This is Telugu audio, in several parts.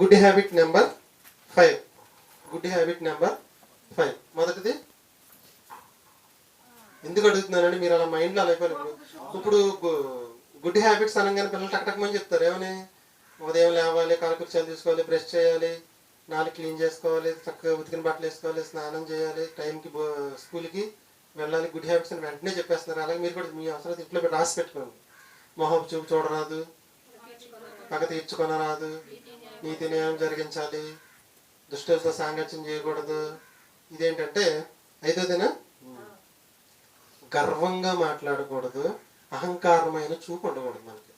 Good habit number five. Good habit number five. మొదటిది. ఎందుకు అడుగుతున్నానండి మీరు అలా మైండ్లో అలా అయిపోయారు. ఇప్పుడు గుడ్ హ్యాబిట్స్ అనగానే పిల్లలు టక్టక్మని చెప్తారు. ఏమని? ఉదయం లేవాలి కాలకృత్యాలు తీసుకోవాలి బ్రష్ చేయాలి నాలుగు క్లీన్ చేసుకోవాలి చక్కగా ఉతికిన బట్టలు వేసుకోవాలి స్నానం చేయాలి టైంకి స్కూల్కి వెళ్ళాలి. గుడ్ హ్యాబిట్స్ అని వెంటనే చెప్పేస్తున్నారు. అలాగే మీరు కూడా మీ అవసరం ఇంట్లో రాసి పెట్టుకోండి. మొహం చూపు చూడరాదు. పక్క తీర్చుకొనరాదు. నీతి న్యాయం జరిగించాలి. దుష్టులతో సాంగత్యం చేయకూడదు. ఇదేంటంటే ఐదోదిన గర్వంగా మాట్లాడకూడదు. అహంకారమైన చూపు ఉండకూడదు మనకి.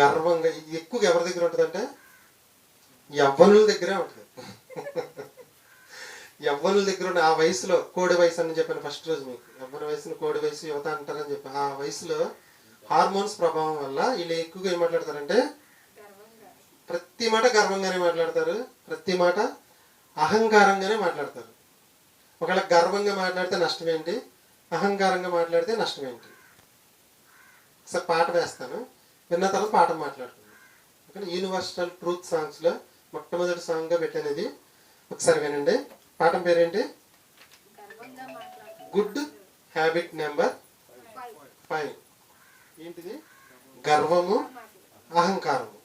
గర్వంగా ఇది ఎక్కువగా ఎవరి దగ్గర ఉంటుందంటే? యవ్వనుల దగ్గరే ఉంటుంది. యవ్వనుల దగ్గర ఉన్న ఆ వయసులో కోడి వయసు అని చెప్పాను ఫస్ట్ రోజు మీకు. యవ్వన వయసును కోడి వయసు యువత అంటారని చెప్పి. ఆ వయసులో హార్మోన్స్ ప్రభావం వల్ల వీళ్ళు ఎక్కువగా ఏం మాట్లాడతారంటే ప్రతి మాట గర్వంగానే మాట్లాడతారు ప్రతి మాట అహంకారంగానే మాట్లాడతారు. ఒకవేళ గర్వంగా మాట్లాడితే నష్టం ఏంటి అహంకారంగా మాట్లాడితే నష్టం ఏంటి ఒకసారి పాట వేస్తాను విన్న తర్వాత పాట మాట్లాడుకుందాం. ఓకే యూనివర్సల్ ట్రూత్ సాంగ్స్లో మొట్టమొదటి సాంగ్గా పెట్టాను ఇది ఒకసారి వినండి. పాఠం పేరేంటి? గుడ్ హ్యాబిట్ నెంబర్ ఫైవ్ ఏంటిది? గర్వము అహంకారము.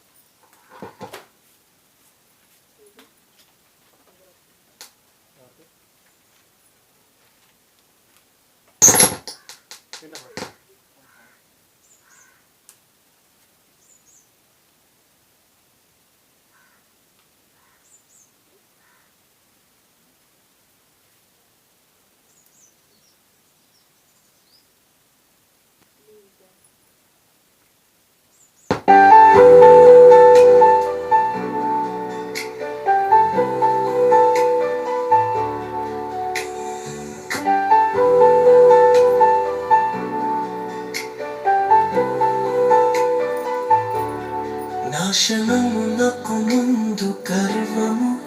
నాశనమునకు ముందు గర్వము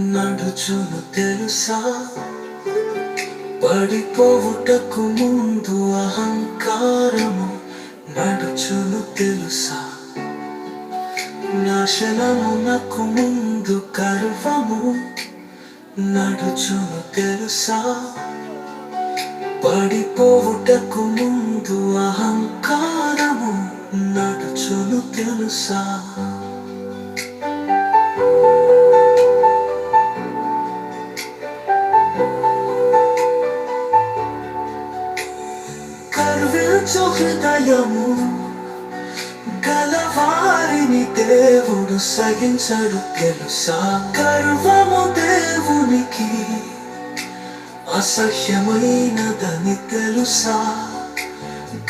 నడుచును తెలుసా? పడిపోవుటకు ముందు అహంకారము నడుచును తెలుసా? నాశనమునకు ముందు గర్వము నడుచును తెలుసా? పడిపోవుటకు ముందు అహంకారము నడుచును తెలుసా కర్వించు హృదయము గలవారిని దేవుడు సహించడు తెలుసా గర్వము దేవునికి అసహ్యమైనదని తెలుసా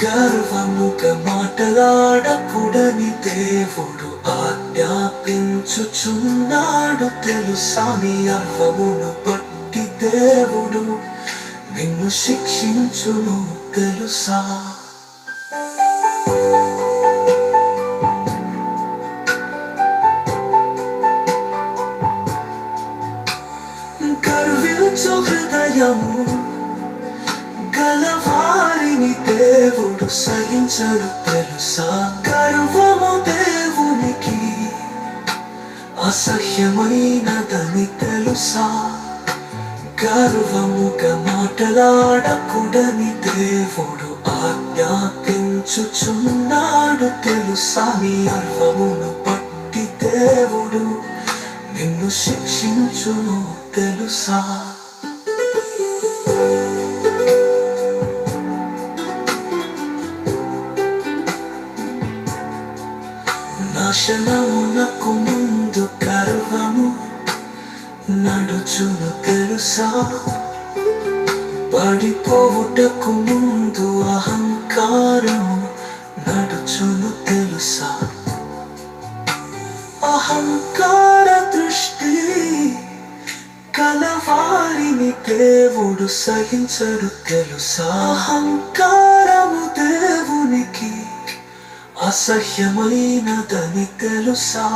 గర్వముగా మాటలాడకూడని దేవుడు ఆజ్ఞాపించుచున్నాడు తెలుసా నీ అర్వమును పట్టి దేవుడు? నిన్ను శిక్షించును తెలుసా? గర్వించు హృదయము సహించడు తెలుసా గర్వము దేవునికి అసహ్యమైనదని తెలుసా గర్వముగా మాటలాడకూడని దేవుడు ఆజ్ఞాపించుచున్నాడు తెలుసా? నీ గర్వమును పట్టి దేవుడు నిన్ను శిక్షించును తెలుసా? నాశనమునకు ముందు కరువము నడుచును తెలుసా? పడిపోవుటకు ముందు అహంకారము నడుచును తెలుసా? అహంకార దృష్టి కలవారిని దేవుడు సహించడు తెలుసా? అహంకార అసహ్యమైనదని తెలుసా?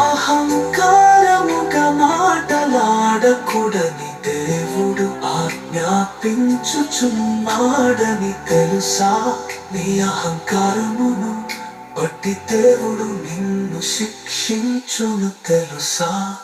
అహంకారముగా మాటలాడకూడని దేవుడు ఆజ్ఞాపించుచున్నాడని తెలుసా? నీ అహంకారమును బట్టి దేవుడు నిన్ను శిక్షించును తెలుసా?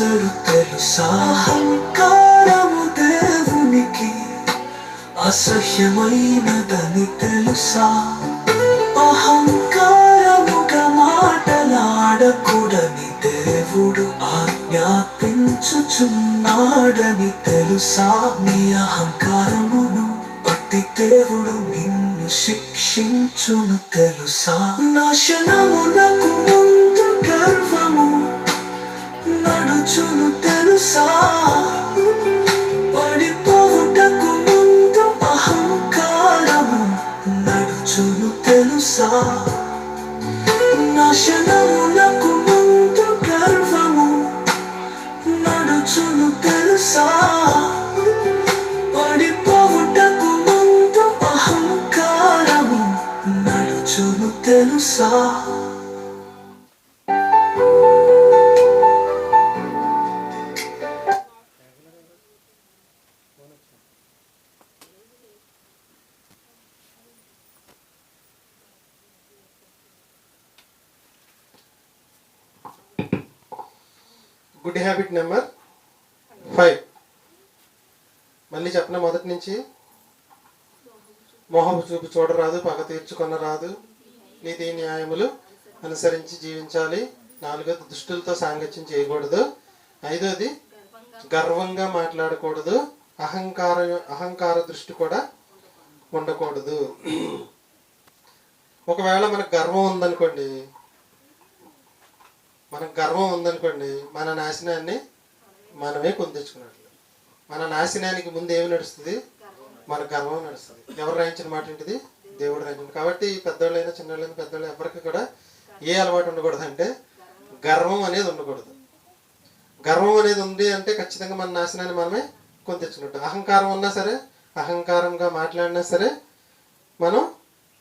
అసలు తెలుసా అహంకారము దేవునికి అసహ్యమైనదని తెలుసా? అహంకారముగా మాటలాడకూడని దేవుడు ఆజ్ఞాపించుచున్నాడని తెలుసా? నీ అహంకారమును బట్టి దేవుడు నిన్ను శిక్షించును తెలుసా? నాశనమునకు ముందు నడుచును తెలుసా? పడిపోవుటకు ముందు అహంకారము నడుచును తెలుసా? నాశనమునకు ముందు గర్వము నడుచును తెలుసా? పడిపోవుటకు ముందు అహంకారము నడుచును తెలుసా? హ్యాబిట్ నెంబర్ ఫైవ్ మళ్ళీ చెప్పిన మొదటి నుంచి మోహపు చూపు చూడరాదు పగ తీర్చుకొన రాదు నీతి న్యాయములు అనుసరించి జీవించాలి. నాలుగోది దుష్టులతో సాంగత్యం చేయకూడదు. ఐదోది గర్వంగా మాట్లాడకూడదు. అహంకార అహంకార దృష్టి కూడా ఉండకూడదు. ఒకవేళ మనకు గర్వం ఉందనుకోండి మనకు గర్వం ఉందనుకోండి మన నాశనాన్ని మనమే పొందించుకున్నట్లు. మన నాశనానికి ముందు ఏమి నడుస్తుంది? మన గర్వం నడుస్తుంది. ఎవరు రాయించిన మాట ఏంటిది? దేవుడు రాయించింది కాబట్టి పెద్దవాళ్ళైనా చిన్నవాళ్ళైనా పెద్దవాళ్ళు ఎవరికి కూడా ఏ అలవాటు ఉండకూడదు అంటే గర్వం అనేది ఉండకూడదు. గర్వం అనేది ఉంది అంటే ఖచ్చితంగా మన నాశనాన్ని మనమే కొని అహంకారం ఉన్నా సరే అహంకారంగా మాట్లాడినా సరే మనం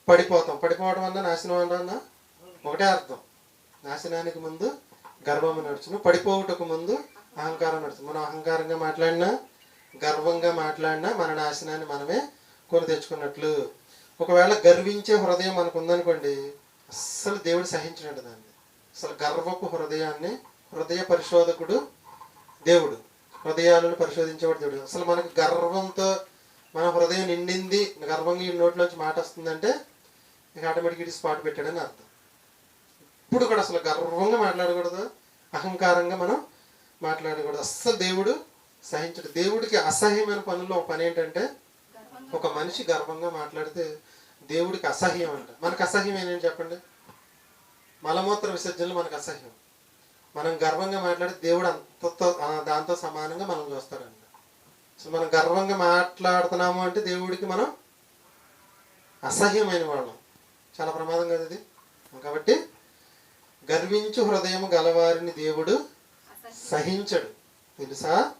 పడిపోతాం. పడిపోవడం అన్న నాశనం అన్నా ఒకటే అర్థం. నాశనానికి ముందు గర్వము నడుచును పడిపోవుటకు ముందు అహంకారం నడుచు మనం అహంకారంగా మాట్లాడినా గర్వంగా మాట్లాడినా మన నాశనాన్ని మనమే కొని తెచ్చుకున్నట్లు ఒకవేళ గర్వించే హృదయం మనకు ఉందనుకోండి అస్సలు దేవుడు సహించినట్టు దాన్ని. అసలు గర్వపు హృదయాన్ని హృదయ పరిశోధకుడు దేవుడు. హృదయాలను పరిశోధించేవాడు దేవుడు. అసలు మనకు గర్వంతో మన హృదయం నిండింది గర్వంగా ఈ నోట్లోంచి మాట వస్తుందంటే ఇక ఆటోమేటిక్ ఇటు స్పాట్ పెట్టాడని అర్థం. ఇప్పుడు కూడా అసలు గర్వంగా మాట్లాడకూడదు. అహంకారంగా మనం మాట్లాడకూడదు. అస్సలు దేవుడు సహించడు. దేవుడికి అసహ్యమైన పనుల్లో ఒక పని ఏంటంటే ఒక మనిషి గర్వంగా మాట్లాడితే దేవుడికి అసహ్యం అంట. మనకు అసహ్యం చెప్పండి? మలమూత్ర విసర్జనలు మనకు అసహ్యం. మనం గర్వంగా మాట్లాడి దేవుడు అంతతో దాంతో సమానంగా మనం చూస్తాడంట. సో మనం గర్వంగా మాట్లాడుతున్నాము అంటే దేవుడికి మనం అసహ్యమైన వాళ్ళం. చాలా ప్రమాదం కదా ఇది? గర్వించు హృదయం గలవారిని దేవుడు సహించడు. తెలుసా?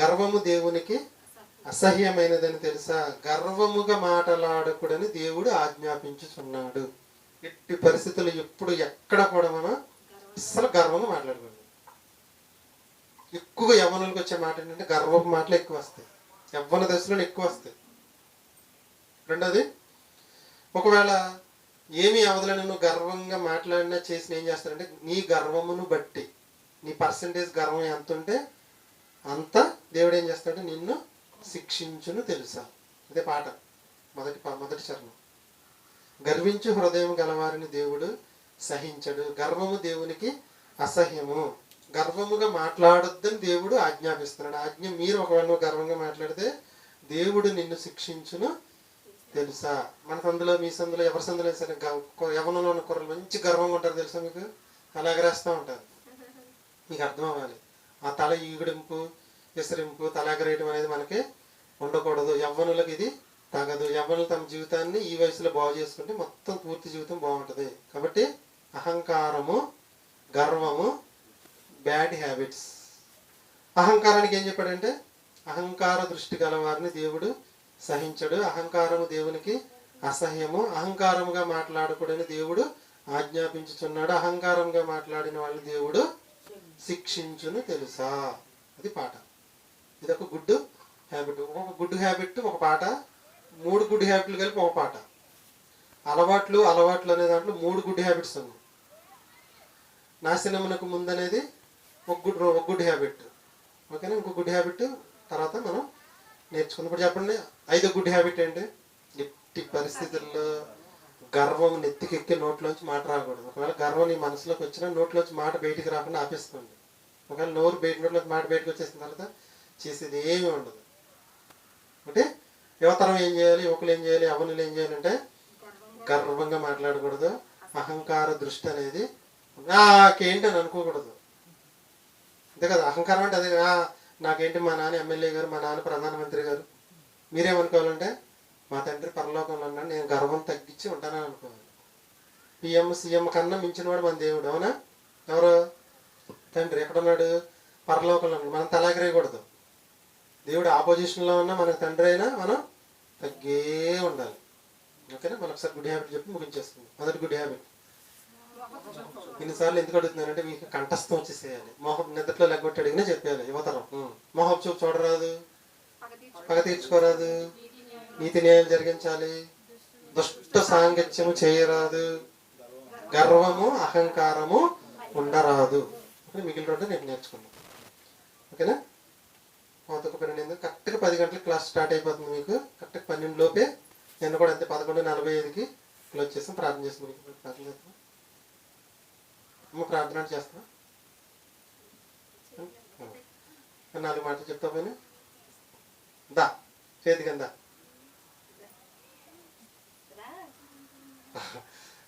గర్వము దేవునికి అసహ్యమైనదని తెలుసా? గర్వముగా మాటలాడకూడని దేవుడు ఆజ్ఞాపించుచున్నాడు. ఎట్టి పరిస్థితులు ఎప్పుడు ఎక్కడ కూడా మనం అసలు గర్వంగా మాట్లాడకూడదు. ఎక్కువ యవ్వనులకు వచ్చే మాట ఏంటంటే గర్వపు మాటలు ఎక్కువ వస్తాయి. యవ్వన దశలో ఎక్కువ వస్తాయి. రెండోది ఒకవేళ ఏమి అవదలని నువ్వు గర్వంగా మాట్లాడినా చేసిన ఏం చేస్తారంటే నీ గర్వమును బట్టి నీ పర్సంటేజ్ గర్వం ఎంత ఉంటే అంత దేవుడు ఏం చేస్తాడు? నిన్ను శిక్షించును తెలుసా? అదే పాట మొదటి మొదటి చరణం. గర్వించు హృదయం గలవారిని దేవుడు సహించడు. గర్వము దేవునికి అసహ్యము. గర్వముగా మాట్లాడొద్దని దేవుడు ఆజ్ఞాపిస్తున్నాడు. ఆజ్ఞ మీరు ఒకవేళ గర్వంగా మాట్లాడితే దేవుడు నిన్ను శిక్షించును తెలుసా? మన సందులో మీ సందులో ఎవరి సందులో సరే గ- ఉన్న కుర్రలు మంచి గర్వంగా ఉంటారు తెలుసా మీకు? అలా ఎగరేస్తూ ఉంటారు. మీకు అర్థం అవ్వాలి ఆ తల ఈగుడింపు విసరింపు తలాగరేయడం అనేది మనకి ఉండకూడదు. యవ్వనులకు ఇది తగదు. యవ్వనులు తమ జీవితాన్ని ఈ వయసులో బాగు చేసుకుంటే మొత్తం పూర్తి జీవితం బాగుంటుంది. కాబట్టి అహంకారము గర్వము బ్యాడ్ హ్యాబిట్స్. అహంకారానికి ఏం చెప్పాడంటే అహంకార దృష్టి గలవారిని దేవుడు సహించడు. అహంకారము దేవునికి అసహ్యము. అహంకారముగా మాట్లాడకూడని దేవుడు ఆజ్ఞాపించుచున్నాడు. అహంకారంగా మాట్లాడిన వాళ్ళు దేవుడు శిక్షించును తెలుసా? అది పాట. ఇది ఒక గుడ్ హ్యాబిట్ ఒక గుడ్ హ్యాబిట్ ఒక పాట. మూడు గుడ్ హ్యాబిట్లు కలిపి ఒక పాట. అలవాట్లు అలవాట్లు అనే దాంట్లో మూడు గుడ్ హ్యాబిట్స్ ఉన్నాయి. నాశనమునకు ముందు అనేది ఒక గుడ్ ఒక గుడ్ హ్యాబిట్ ఓకేనా? ఇంకో గుడ్ హ్యాబిట్ తర్వాత మనం నేర్చుకున్నప్పుడు చెప్పండి. ఐదో గుడ్ హ్యాబిట్ అండి ఎట్టి పరిస్థితుల్లో గర్వం నెత్తికెక్కి నోట్లోంచి మాట రాకూడదు. ఒకవేళ గర్వం నీ మనసులోకి వచ్చినా నోట్లోంచి మాట బయటికి రాకుండా ఆపేసుకోండి. ఒకవేళ నోరు బయట నోట్లోకి మాట బయటకు వచ్చేసిన తర్వాత చేసేది ఏమీ ఉండదు. అంటే యువతరం ఏం చేయాలి? యువకులు ఏం చేయాలి? అవనులు ఏం చేయాలంటే గర్వంగా మాట్లాడకూడదు. అహంకార దృష్టి అనేది నాకేంటి అని అనుకోకూడదు. అంతే కదా? అహంకారం అంటే అదే నాకేంటి మా నాన్న ఎమ్మెల్యే గారు మా నాన్న ప్రధానమంత్రి గారు మీరేమనుకోవాలంటే మా తండ్రి పరలోకంలో ఉన్నాడు నేను గర్వం తగ్గించి ఉంటానని అనుకోవాలి. పిఎం సీఎం కన్నా మించినవాడు మన దేవుడు అవునా? ఎవరు? తండ్రి ఎక్కడున్నాడు? పరలోకంలో మనం తలాగిరేయకూడదు దేవుడు ఆపోజిషన్లో ఉన్నా మన తండ్రి అయినా మనం తగ్గే ఉండాలి. ఓకేనా? మనం ఒకసారి గుడ్ హ్యాబిట్ చెప్పి ముగించేస్తుంది మొదటి గుడ్ హ్యాబిట్. ఇన్నిసార్లు ఎందుకు అడుగుతున్నానంటే మీకు కంఠస్థం వచ్చేసేయాలి. మొహం నిద్రలో లెగ్గొట్టి అడిగినా చెప్పాలి యువతరం. మొహం చూపు చూడరాదు. పగ తీర్చుకోరాదు. నీతి న్యాయం జరిగించాలి. దుష్ట సాంగత్యము చేయరాదు. గర్వము అహంకారము ఉండరాదు. అని మిగిలిన రెండు నేను నేర్చుకున్నాను. ఓకేనా? కోతకు పన్నెండు కరెక్ట్గా పది గంటలకు క్లాస్ స్టార్ట్ అయిపోతుంది మీకు. కరెక్ట్గా పన్నెండు లోపే. నేను కూడా అంతే పదకొండు నలభై ఐదుకి క్లోజ్ చేస్తాం ప్రార్థన చేస్తాం మీకు. ప్రార్థన చేస్తాం అమ్మ ప్రార్థన చేస్తా నాలుగు మాటలు చెప్తా పోయినా దా చేతి కింద.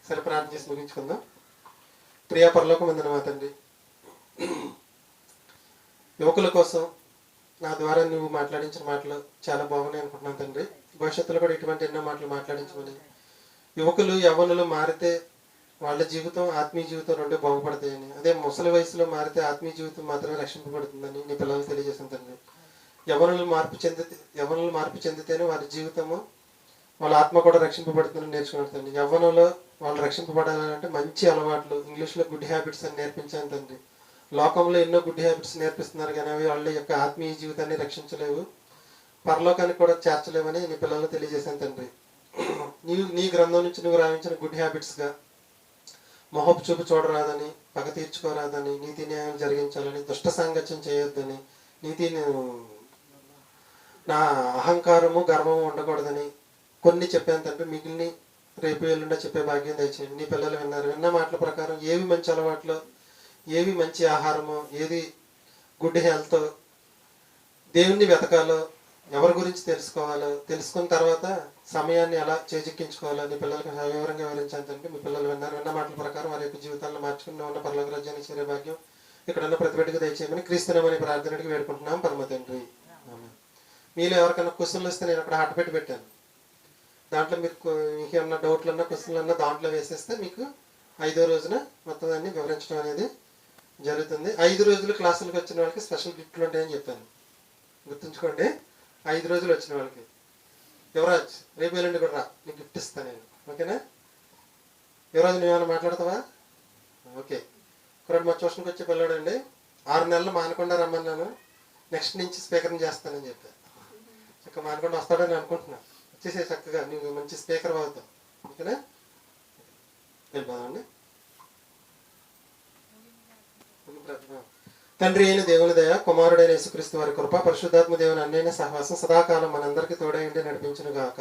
సరే ప్రార్థన చేసి ముగించుకుందాం. ప్రియా పరలోకం ఉందని మా తండ్రి. యువకుల కోసం నా ద్వారా నువ్వు మాట్లాడించిన మాటలు చాలా బాగున్నాయి అనుకుంటున్నాను తండ్రి. భవిష్యత్తులో కూడా ఇటువంటి ఎన్నో మాటలు మాట్లాడించమని. యువకులు యవ్వనులు మారితే వాళ్ళ జీవితం ఆత్మీయ జీవితం రెండు బాగుపడతాయని. అదే ముసలి వయసులో మారితే ఆత్మీయ జీవితం మాత్రమే రక్షింపబడుతుందని నీ పిల్లలకు తెలియజేసిన తండ్రి యవనులు మార్పు చెందితే యవనులు మార్పు చెందితేనే వారి జీవితము వాళ్ళ ఆత్మ కూడా రక్షింపబడుతుందని నేర్చుకున్నాడు తండ్రి యవ్వనంలో వాళ్ళు రక్షింపబడాలంటే మంచి అలవాట్లు. ఇంగ్లీష్లో గుడ్ హ్యాబిట్స్ అని నేర్పించాను తండ్రి లోకంలో ఎన్నో గుడ్ హ్యాబిట్స్ నేర్పిస్తున్నారు కానీ అవి వాళ్ళ యొక్క ఆత్మీయ జీవితాన్ని రక్షించలేవు. పరలోకానికి కూడా చేర్చలేవని నీ పిల్లలు తెలియజేశాను తండ్రి నీ నీ గ్రంథం నుంచి నువ్వు రాయించిన గుడ్ హ్యాబిట్స్గా మొహపు చూపు చూడరాదని పగ తీర్చుకోరాదని నీతి న్యాయం జరిగించాలని దుష్ట సాంగత్యం చేయొద్దని నీతి నా అహంకారము గర్వము ఉండకూడదని కొన్ని చెప్పాను తప్ప మిగిలిన రేపు ఎల్లుండా చెప్పే భాగ్యం దయచేయండి. నీ పిల్లలు విన్నారు. విన్న మాటల ప్రకారం ఏవి మంచి అలవాట్లు ఏవి మంచి ఆహారమో ఏది గుడ్ హెల్త్ దేవుణ్ణి వెతకాలో ఎవరి గురించి తెలుసుకోవాలో తెలుసుకున్న తర్వాత సమయాన్ని ఎలా చేజిక్కించుకోవాలో నీ పిల్లలకు వివరంగా వివరించాను మీ పిల్లలు విన్నారు విన్న మాటల ప్రకారం వారి యొక్క జీవితాలను మార్చుకుని ఉన్న పర్లోక రాజ్యాన్ని చేరే భాగ్యం ఇక్కడ ఉన్న ప్రతిపెట్టుకు దయచేయమని క్రీస్తునామని ప్రార్థనకి వేడుకుంటున్నాం. పరమ తండ్రి. మీరు మీలో ఎవరికైనా క్వశ్చన్లు వస్తే నేను అక్కడ హాట్ పెట్టి పెట్టాను. దాంట్లో మీరు కొ- మీకు డౌట్లు అన్నా క్వశ్చన్లు అన్నా దాంట్లో వేసేస్తే మీకు ఐదో రోజున మొత్తం అన్ని వివరించడం అనేది జరుగుతుంది. ఐదు రోజులు క్లాసులకు వచ్చిన వాళ్ళకి స్పెషల్ గిఫ్ట్లు ఉంటాయని చెప్పాను. గుర్తుంచుకోండి. ఐదు రోజులు వచ్చిన వాళ్ళకి. యువరాజ్ రేపు ఎల్లుండి కూడా రా నీకు గిఫ్ట్ ఇస్తాను నేను. ఓకేనా? యువరాజ్ నువ్వు ఏమైనా మాట్లాడతావా? ఓకే. కురాడు మా ట్యూషన్కి వచ్చే పిల్లాడు అండి ఆరు నెలలు మానకుండా రమ్మన్నాను నెక్స్ట్ నుంచి స్పీకర్ని చేస్తానని చెప్పా. చక్కగా మానకుండా వస్తాడని అనుకుంటున్నా. వచ్చేసే చక్కగా నువ్వు మంచి స్పీకర్ అవుతావు. ఓకేనా? వెళ్ళిపోదామండి. తండ్రి అయిన దేవుని దయ కుమారుడైన యేసుక్రీస్తు వారి కృప పరిశుద్ధాత్మ దేవుని అన్నైన సహవాసం సదాకాలం మనందరికీ తోడైండి నడిపించును గాక